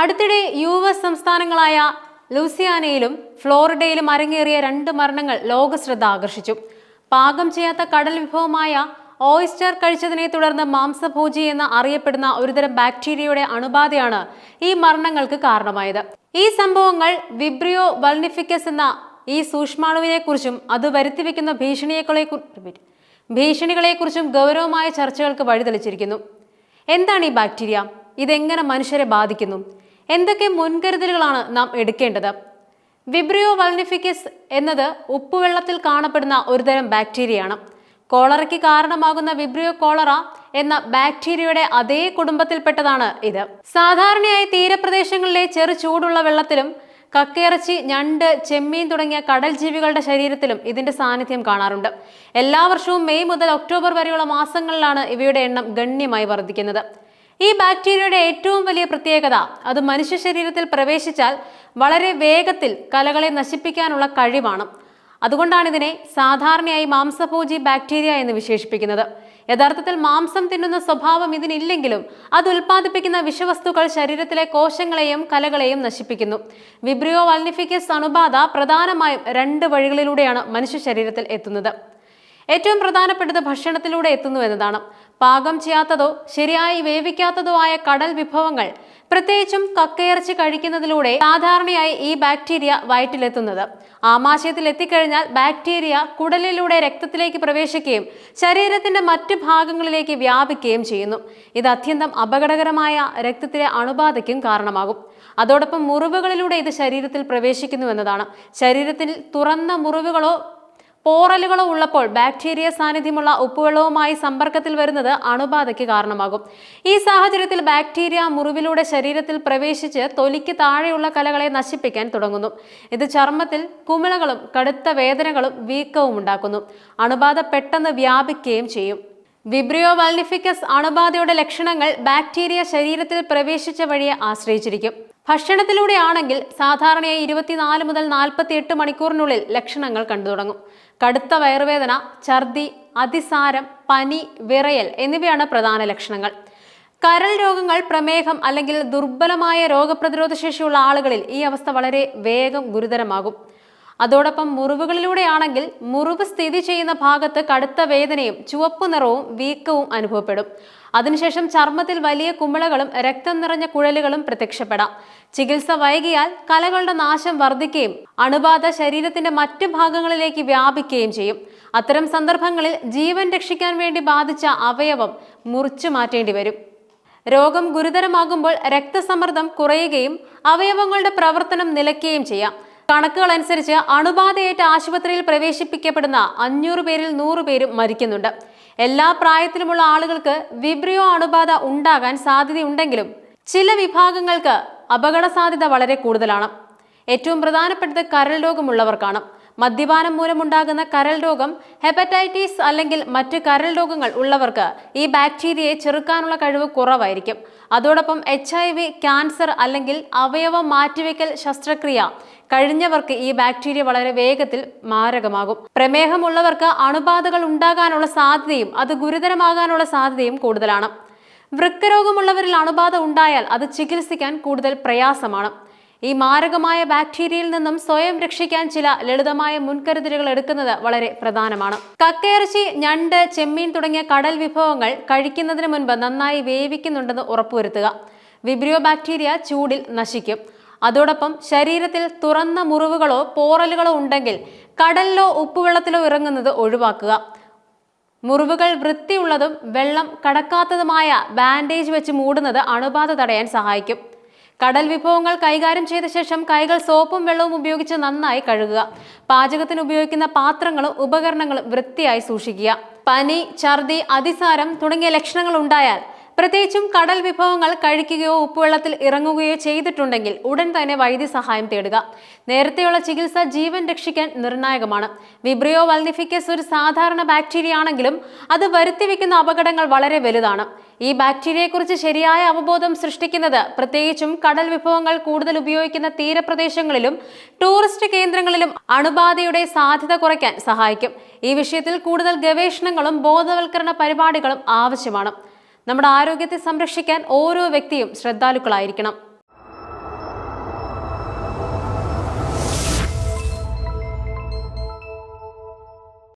അടുത്തിടെ U S സംസ്ഥാനങ്ങളായ ലൂസിയാനയിലും ഫ്ലോറിഡയിലും അരങ്ങേറിയ രണ്ട് മരണങ്ങൾ ലോകശ്രദ്ധ ആകർഷിച്ചു. പാകം ചെയ്യാത്ത കടൽ വിഭവമായ ഓയിസ്റ്റർ കഴിച്ചതിനെ തുടർന്ന് മാംസഭോജി എന്ന് അറിയപ്പെടുന്ന ഒരുതരം ബാക്ടീരിയയുടെ അണുബാധയാണ് ഈ മരണങ്ങൾക്ക് കാരണമായത്. ഈ സംഭവങ്ങൾ വിബ്രിയോ വൽനിഫിക്കസ് എന്ന ഈ സൂക്ഷ്മാണുവിനെക്കുറിച്ചും അത് വരുത്തിവെക്കുന്ന ഭീഷണിയെക്കളെ ഭീഷണികളെക്കുറിച്ചും ഗൗരവമായ ചർച്ചകൾക്ക് വഴിതെളിച്ചിരിക്കുന്നു. എന്താണ് ഈ ബാക്ടീരിയ? ഇതെങ്ങനെ മനുഷ്യരെ ബാധിക്കുന്നു? എന്തൊക്കെ മുൻകരുതലുകളാണ് നാം എടുക്കേണ്ടത്? വിബ്രിയോ വൽനിഫിക്കസ് എന്നത് ഉപ്പുവെള്ളത്തിൽ കാണപ്പെടുന്ന ഒരുതരം ബാക്ടീരിയയാണ്. കോളറയ്ക്ക് കാരണമാകുന്ന വിബ്രിയോ കോളറ എന്ന ബാക്ടീരിയയുടെ അതേ കുടുംബത്തിൽപ്പെട്ടതാണ് ഇത്. സാധാരണയായി തീരപ്രദേശങ്ങളിലെ ചെറു ചൂടുള്ള വെള്ളത്തിലും കക്കയിറച്ചി ഞണ്ട് ചെമ്മീൻ തുടങ്ങിയ കടൽ ജീവികളുടെ ശരീരത്തിലും ഇതിന്റെ സാന്നിധ്യം കാണാറുണ്ട്. എല്ലാ വർഷവും മെയ് മുതൽ ഒക്ടോബർ വരെയുള്ള മാസങ്ങളിലാണ് ഇവയുടെ എണ്ണം ഗണ്യമായി വർദ്ധിക്കുന്നത്. ഈ ബാക്ടീരിയയുടെ ഏറ്റവും വലിയ പ്രത്യേകത അത് മനുഷ്യ ശരീരത്തിൽ പ്രവേശിച്ചാൽ വളരെ വേഗത്തിൽ കലകളെ നശിപ്പിക്കാനുള്ള കഴിവാണ്. അതുകൊണ്ടാണ് ഇതിനെ സാധാരണയായി മാംസഭോജി ബാക്ടീരിയ എന്ന് വിശേഷിപ്പിക്കുന്നത്. യഥാർത്ഥത്തിൽ മാംസം തിന്നുന്ന സ്വഭാവം ഇതിനില്ലെങ്കിലും അത് ഉൽപ്പാദിപ്പിക്കുന്ന വിഷവസ്തുക്കൾ ശരീരത്തിലെ കോശങ്ങളെയും കലകളെയും നശിപ്പിക്കുന്നു. വിബ്രിയോ വാൽനിഫിക്കസ് അണുബാധ പ്രധാനമായും രണ്ട് വഴികളിലൂടെയാണ് മനുഷ്യ ശരീരത്തിൽ എത്തുന്നത്. ഏറ്റവും പ്രധാനപ്പെട്ടത് ഭക്ഷണത്തിലൂടെ എത്തുന്നു എന്നതാണ്. പാകം ചെയ്യാത്തതോ ശരിയായി വേവിക്കാത്തതോ ആയ കടൽ വിഭവങ്ങൾ പ്രത്യേകിച്ചും കക്കയിറച്ചി കഴിക്കുന്നതിലൂടെ സാധാരണയായി ഈ ബാക്ടീരിയ വയറ്റിലെത്തുന്നത്. ആമാശയത്തിൽ എത്തിക്കഴിഞ്ഞാൽ ബാക്ടീരിയ കുടലിലൂടെ രക്തത്തിലേക്ക് പ്രവേശിക്കുകയും ശരീരത്തിന്റെ മറ്റു ഭാഗങ്ങളിലേക്ക് വ്യാപിക്കുകയും ചെയ്യുന്നു. ഇത് അത്യന്തം അപകടകരമായ രക്തത്തിലെ അണുബാധയ്ക്കും കാരണമാകും. അതോടൊപ്പം മുറിവുകളിലൂടെ ഇത് ശരീരത്തിൽ പ്രവേശിക്കുന്നു എന്നതാണ്. ശരീരത്തിൽ തുറന്ന മുറിവുകളോ പോറലുകളോ ഉള്ളപ്പോൾ ബാക്ടീരിയ സാന്നിധ്യമുള്ള ഉപ്പുവെള്ളവുമായി സമ്പർക്കത്തിൽ വരുന്നത് അണുബാധയ്ക്ക് കാരണമാകും. ഈ സാഹചര്യത്തിൽ ബാക്ടീരിയ മുറിവിലൂടെ ശരീരത്തിൽ പ്രവേശിച്ച് തൊലിക്ക് താഴെയുള്ള കലകളെ നശിപ്പിക്കാൻ തുടങ്ങുന്നു. ഇത് ചർമ്മത്തിൽ കുമിളകളും കടുത്ത വേദനകളും വീക്കവും ഉണ്ടാക്കുന്നു. അണുബാധ പെട്ടെന്ന് വ്യാപിക്കുകയും ചെയ്യും. വിബ്രിയോ വാൽനിഫിക്കസ് അണുബാധയുടെ ലക്ഷണങ്ങൾ ബാക്ടീരിയ ശരീരത്തിൽ പ്രവേശിച്ച വഴിയെ ആശ്രയിച്ചിരിക്കും. ഭക്ഷണത്തിലൂടെയാണെങ്കിൽ സാധാരണയായി ഇരുപത്തിനാല് മുതൽ നാൽപ്പത്തി എട്ട് മണിക്കൂറിനുള്ളിൽ ലക്ഷണങ്ങൾ കണ്ടു തുടങ്ങും കടുത്ത വയറുവേദന ഛർദി അതിസാരം പനി വിറയൽ എന്നിവയാണ് പ്രധാന ലക്ഷണങ്ങൾ. കരൾ രോഗങ്ങൾ പ്രമേഹം അല്ലെങ്കിൽ ദുർബലമായ രോഗപ്രതിരോധ ശേഷിയുള്ള ആളുകളിൽ ഈ അവസ്ഥ വളരെ വേഗം ഗുരുതരമാകും. അതോടൊപ്പം മുറിവുകളിലൂടെയാണെങ്കിൽ മുറിവ് സ്ഥിതി ചെയ്യുന്ന ഭാഗത്ത് കടുത്ത വേദനയും ചുവപ്പ് നിറവും വീക്കവും അനുഭവപ്പെടും. അതിനുശേഷം ചർമ്മത്തിൽ വലിയ കുമിളകളും രക്തം നിറഞ്ഞ കുഴലുകളും പ്രത്യക്ഷപ്പെടാം. ചികിത്സ വൈകിയാൽ കലകളുടെ നാശം വർദ്ധിക്കുകയും അണുബാധ ശരീരത്തിന്റെ മറ്റു ഭാഗങ്ങളിലേക്ക് വ്യാപിക്കുകയും ചെയ്യും. അത്തരം സന്ദർഭങ്ങളിൽ ജീവൻ രക്ഷിക്കാൻ വേണ്ടി ബാധിച്ച അവയവം മുറിച്ചു മാറ്റേണ്ടി വരും. രോഗം ഗുരുതരമാകുമ്പോൾ രക്തസമ്മർദ്ദം കുറയുകയും അവയവങ്ങളുടെ പ്രവർത്തനം നിലയ്ക്കുകയും ചെയ്യാം. കണക്കുകൾ അനുസരിച്ച് അണുബാധയേറ്റ് ആശുപത്രിയിൽ പ്രവേശിപ്പിക്കപ്പെടുന്ന അഞ്ഞൂറ് പേരിൽ നൂറ് പേരും മരിക്കുന്നുണ്ട്. എല്ലാ പ്രായത്തിലുമുള്ള ആളുകൾക്ക് വിബ്രിയോ അണുബാധ ഉണ്ടാകാൻ സാധ്യതയുണ്ടെങ്കിലും ചില വിഭാഗങ്ങൾക്ക് അപകട സാധ്യത വളരെ കൂടുതലാണ്. ഏറ്റവും പ്രധാനപ്പെട്ടത് കരൾ രോഗമുള്ളവർക്കാണ്. മദ്യപാനം മൂലമുണ്ടാകുന്ന കരൾ രോഗം ഹെപ്പറ്റൈറ്റിസ് അല്ലെങ്കിൽ മറ്റ് കരൾ രോഗങ്ങൾ ഉള്ളവർക്ക് ഈ ബാക്ടീരിയയെ ചെറുക്കാനുള്ള കഴിവ് കുറവായിരിക്കും. അതോടൊപ്പം എച്ച് ഐ വി ക്യാൻസർ അല്ലെങ്കിൽ അവയവ മാറ്റിവെക്കൽ ശസ്ത്രക്രിയ കഴിഞ്ഞവർക്ക് ഈ ബാക്ടീരിയ വളരെ വേഗത്തിൽ മാരകമാകും. പ്രമേഹമുള്ളവർക്ക് അണുബാധകൾ ഉണ്ടാകാനുള്ള സാധ്യതയും അത് ഗുരുതരമാകാനുള്ള സാധ്യതയും കൂടുതലാണ്. വൃക്കരോഗമുള്ളവരിൽ അണുബാധ ഉണ്ടായാൽ അത് ചികിത്സിക്കാൻ കൂടുതൽ പ്രയാസമാണ്. ഈ മാരകമായ ബാക്ടീരിയയിൽ നിന്നും സ്വയം രക്ഷിക്കാൻ ചില ലളിതമായ മുൻകരുതലുകൾ എടുക്കുന്നത് വളരെ പ്രധാനമാണ്. കക്കയിറച്ചി ഞണ്ട് ചെമ്മീൻ തുടങ്ങിയ കടൽ വിഭവങ്ങൾ കഴിക്കുന്നതിന് മുൻപ് നന്നായി വേവിക്കുന്നുണ്ടെന്ന് ഉറപ്പുവരുത്തുക. വിബ്രിയോ ബാക്ടീരിയ ചൂടിൽ നശിക്കും. അതോടൊപ്പം ശരീരത്തിൽ തുറന്ന മുറിവുകളോ പോറലുകളോ ഉണ്ടെങ്കിൽ കടലിലോ ഉപ്പുവെള്ളത്തിലോ ഇറങ്ങുന്നത് ഒഴിവാക്കുക. മുറിവുകൾ വൃത്തിയുള്ളതും വെള്ളം കടക്കാത്തതുമായ ബാൻഡേജ് വെച്ച് മൂടുന്നത് അണുബാധ തടയാൻ സഹായിക്കും. കടൽ വിഭവങ്ങൾ കൈകാര്യം ചെയ്ത ശേഷം കൈകൾ സോപ്പും വെള്ളവും ഉപയോഗിച്ച് നന്നായി കഴുകുക. പാചകത്തിന് ഉപയോഗിക്കുന്ന പാത്രങ്ങളും ഉപകരണങ്ങളും വൃത്തിയായി സൂക്ഷിക്കുക. പനി ഛർദി അതിസാരം തുടങ്ങിയ ലക്ഷണങ്ങൾ ഉണ്ടായാൽ പ്രത്യേകിച്ചും കടൽ വിഭവങ്ങൾ കഴിക്കുകയോ ഉപ്പുവെള്ളത്തിൽ ഇറങ്ങുകയോ ചെയ്തിട്ടുണ്ടെങ്കിൽ ഉടൻ തന്നെ വൈദ്യസഹായം തേടുക. നേരത്തെയുള്ള ചികിത്സ ജീവൻ രക്ഷിക്കാൻ നിർണായകമാണ്. വിബ്രിയോ വൽനിഫിക്കസ് ഒരു സാധാരണ ബാക്ടീരിയ ആണെങ്കിലും അത് വരുത്തിവെക്കുന്ന അപകടങ്ങൾ വളരെ വലുതാണ്. ഈ ബാക്ടീരിയയെക്കുറിച്ച് ശരിയായ അവബോധം സൃഷ്ടിക്കുന്നത് പ്രത്യേകിച്ചും കടൽ വിഭവങ്ങൾ കൂടുതൽ ഉപയോഗിക്കുന്ന തീരപ്രദേശങ്ങളിലും ടൂറിസ്റ്റ് കേന്ദ്രങ്ങളിലും അണുബാധയുടെ സാധ്യത കുറയ്ക്കാൻ സഹായിക്കും. ഈ വിഷയത്തിൽ കൂടുതൽ ഗവേഷണങ്ങളും ബോധവൽക്കരണ പരിപാടികളും ആവശ്യമാണ്. നമ്മുടെ ആരോഗ്യത്തെ സംരക്ഷിക്കാൻ ഓരോ വ്യക്തിയും ശ്രദ്ധാലുക്കളായിരിക്കണം.